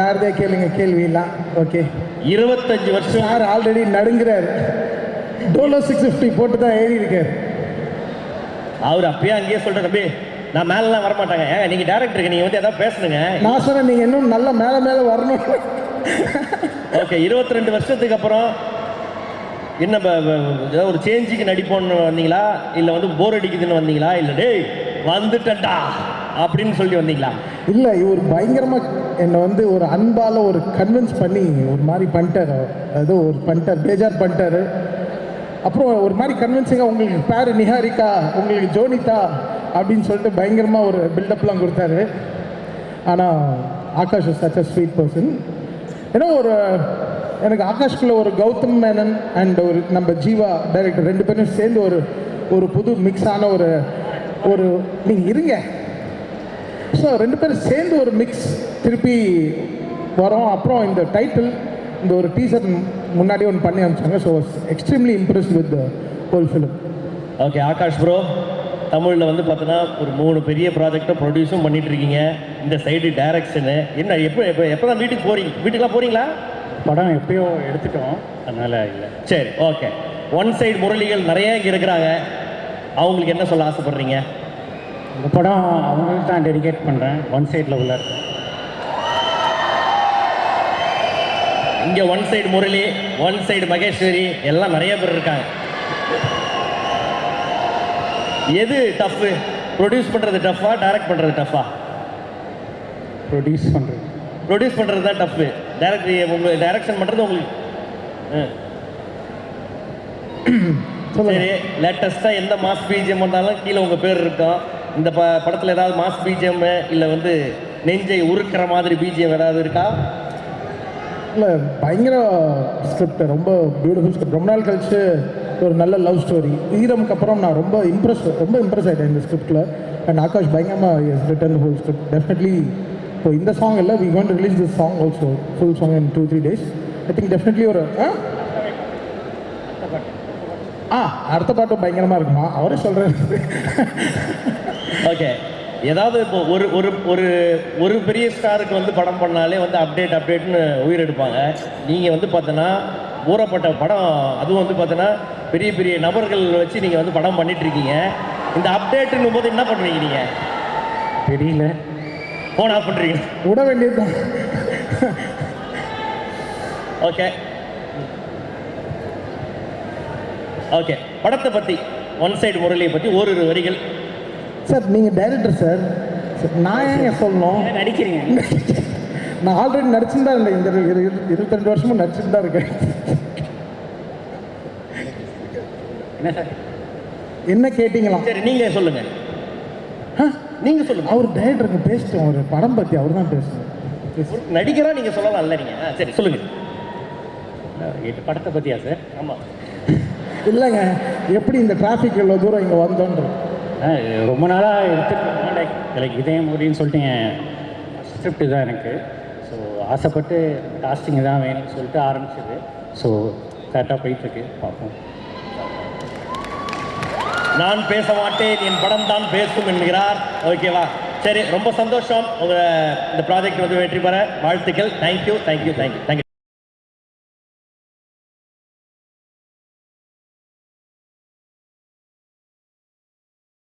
யாரதே கேளுங்க கேள்வியெல்லாம்? ஓகே இருபத்தஞ்சு வருஷம். சார் ஆல்ரெடி நடுங்குறாரு. டோலோ சிக்ஸ் ஃபிஃப்டி போட்டு தான் ஏறி இருக்காரு அவர் அப்பயே அங்கேயே சொல்ற தம்பி நான் மேலலாம் வர மாட்டாங்க ஏங்க நீங்க டேரக்டருக்கு நீங்க வந்து ஏதாவது பேசணுங்க. நான் சொன்னேன் நீங்கள் இன்னும் நல்லா மேலே மேலே வரணும். ஓகே இருபத்தி ரெண்டு வருஷத்துக்கு அப்புறம் என்ன ஏதாவது ஒரு சேஞ்சுக்கு நடிப்போன்னு வந்தீங்களா? இல்லை வந்து போர் அடிக்குதுன்னு வந்தீங்களா? இல்லை டேய் வந்துட்டேன்டா. அப்படின்னு சொல்லி வந்தீங்களா? இல்லை இவர் பயங்கரமாக என்னை வந்து ஒரு அன்பால் ஒரு கன்வின்ஸ் பண்ணி ஒரு மாதிரி பண்ணிட்டார். ஏதோ ஒரு பண்ணிட்டார் பேஜார் பண்ணிட்டாரு. அப்புறம் ஒரு மாதிரி கன்வின்சிங்காக உங்களுக்கு பேர் நிஹாரிகா உங்களுக்கு ஜோனிதா அப்படின்னு சொல்லிட்டு பயங்கரமாக ஒரு பில்டப்லாம் கொடுத்தாரு. ஆனால் Akash such a sweet person ஏன்னா ஒரு எனக்கு ஆகாஷ்குள்ள ஒரு கௌதம் மேனன் அண்ட் ஒரு நம்ம ஜீவா டைரக்டர் ரெண்டு பேரும் சேர்ந்து ஒரு ஒரு புது மிக்ஸான ஒரு ஒரு நீங்கள் இருங்க. ஸோ ரெண்டு பேரும் சேர்ந்து ஒரு மிக்ஸ் திருப்பி வரோம். அப்புறம் இந்த டைட்டில் இந்த ஒரு டீசர் முன்னாடி ஒன்று பண்ணி அனுப்பிச்சாங்க. So extremely impress with whole film okay Akash bro தமிழில் வந்து பார்த்தோன்னா ஒரு மூணு பெரிய ப்ராஜெக்டை ப்ரொடியூஸும் பண்ணிட்டு இருக்கீங்க. இந்த சைடு டைரக்ஷனு என்ன எப்போ எப்போ எப்போ தான் வீட்டுக்கு போறீங்க? வீட்டுக்குலாம் போறீங்களா? படம் எப்பயோ எடுத்துட்டோம். அதனால் இல்லை. சரி ஓகே ஒன் சைடு முரளிகள் நிறைய இங்கே இருக்கிறாங்க. அவங்களுக்கு என்ன சொல்ல ஆசைப்படுறீங்க? இந்த படம் அவங்களுக்கு தான் டெடிகேட் பண்ணுறேன் ஒன் சைடில் உள்ள. இங்கே one side Murali one side Maheswari எல்லாம் நிறைய பேர் இருக்காங்க. எது டஃப்பு ப்ரொடியூஸ் பண்ணுறது டஃப்பா டைரக்ட் பண்ணுறது டஃப்பா ப்ரொடியூஸ் பண்ணுறது ப்ரொடியூஸ் பண்ணுறது தான் டஃப்பு டைரக்ட் உங்களுக்கு டைரக்ஷன் பண்ணுறது உங்களுக்கு. சரி லேட்டஸ்ட்டாக எந்த மாஸ் பிஜிஎம் வந்தாலும் கீழே உங்கள் பேர் இருக்கும் இந்த ப படத்தில் ஏதாவது மாஸ் பிஜிஎம் இல்லை வந்து நெஞ்சை உருக்குற மாதிரி பிஜிஎம் ஏதாவது இருக்கா? இல்லை பயங்கர ஸ்கிரிப்ட் ரொம்ப பியூட்டிஃபுல் ஸ்கிரிப்ட் ரொம்ப நாள் கழிச்சு ஒரு நல்ல லவ் ஸ்டோரி ஈரமுக்கு அப்புறம் நான் ரொம்ப இம்ப்ரெஸ் ரொம்ப இம்ப்ரெஸ் ஆகிட்டேன் இந்த ஸ்கிரிப்டில் அண்ட் ஆகாஷ் பயங்கரமாக ரிட்டன் ஹோல் ஸ்கிரிப்ட் டெஃபினெட்லி இப்போ இந்த சாங் இல்லை we gone release this song also full song in two three days I think definitely ஒரு ஆ ஆ அடுத்த பாட்டும் பயங்கரமாக இருக்குமா? அவரே சொல்கிறேன் ஓகே ஏதாவது இப்போ ஒரு ஒரு ஒரு ஒரு பெரிய ஸ்டாருக்கு வந்து படம் பண்ணாலே வந்து அப்டேட் அப்டேட்னு உயிர் எடுப்பாங்க. நீங்கள் வந்து பார்த்தோன்னா ஊறப்பட்ட படம் அதுவும் வந்து பார்த்தோன்னா பெரிய பெரிய நபர்கள் வச்சு நீங்கள் வந்து படம் பண்ணிட்டு இருக்கீங்க இந்த அப்டேட்டுன்னும் போது என்ன பண்ணுவீங்க நீங்கள் தெரியல. ஃபோன் ஆஃப் பண்ணுறீங்க விட வேண்டியது ஓகே ஓகே படத்தை பற்றி ஒன் சைடு முரளியை பற்றி ஓரிரு வரிகள். சார் நீங்கள் டைரக்டர் சார் நான் ஏங்க சொல்லணும்? நடிக்கிறீங்க. நான் ஆல்ரெடி நடிச்சுட்டு தான் இருந்தேன். இந்த இரு- இரு- இருபத்தி வருஷமும் நடிச்சுட்டு தான் இருக்கேன். என்ன சார் என்ன கேட்டிங்களாம் சரி நீங்கள் சொல்லுங்கள் நீங்கள் சொல்லுங்கள் அவர் டைரக்டருங்க பேசிட்டோம் ஒரு படம் பற்றி அவர் தான் பேசணும் நடிகரா நீங்கள் சொல்லலாம்ல நீங்கள் ஆ சரி சொல்லுங்கள் இது படத்தை பற்றியா சார் ஆமாம் இல்லைங்க. எப்படி இந்த டிராஃபிக் இவ்வளோ தூரம் இங்கே வந்தோன்ற ஆ, இது ரொம்ப நாளாக எடுத்துகிட்டு லைக் லைக் இதே மூடின்னு சொல்லிட்டு என் ஸ்கிரிப்ட் தான் எனக்கு. ஸோ ஆசைப்பட்டு காஸ்டிங் தான் வேணும்னு சொல்லிட்டு ஆரம்பிச்சது. ஸோ கரெக்டாக போயிட்டுருக்கு. பார்ப்போம். நான் பேச மாட்டேன் என் படம் தான் பேசும் என்கிறார். ஓகேவா சரி ரொம்ப சந்தோஷம். உங்கள் இந்த ப்ராஜெக்ட் வந்து வெற்றி பெற. வாழ்த்துக்கள். Thank you thank you thank you thank you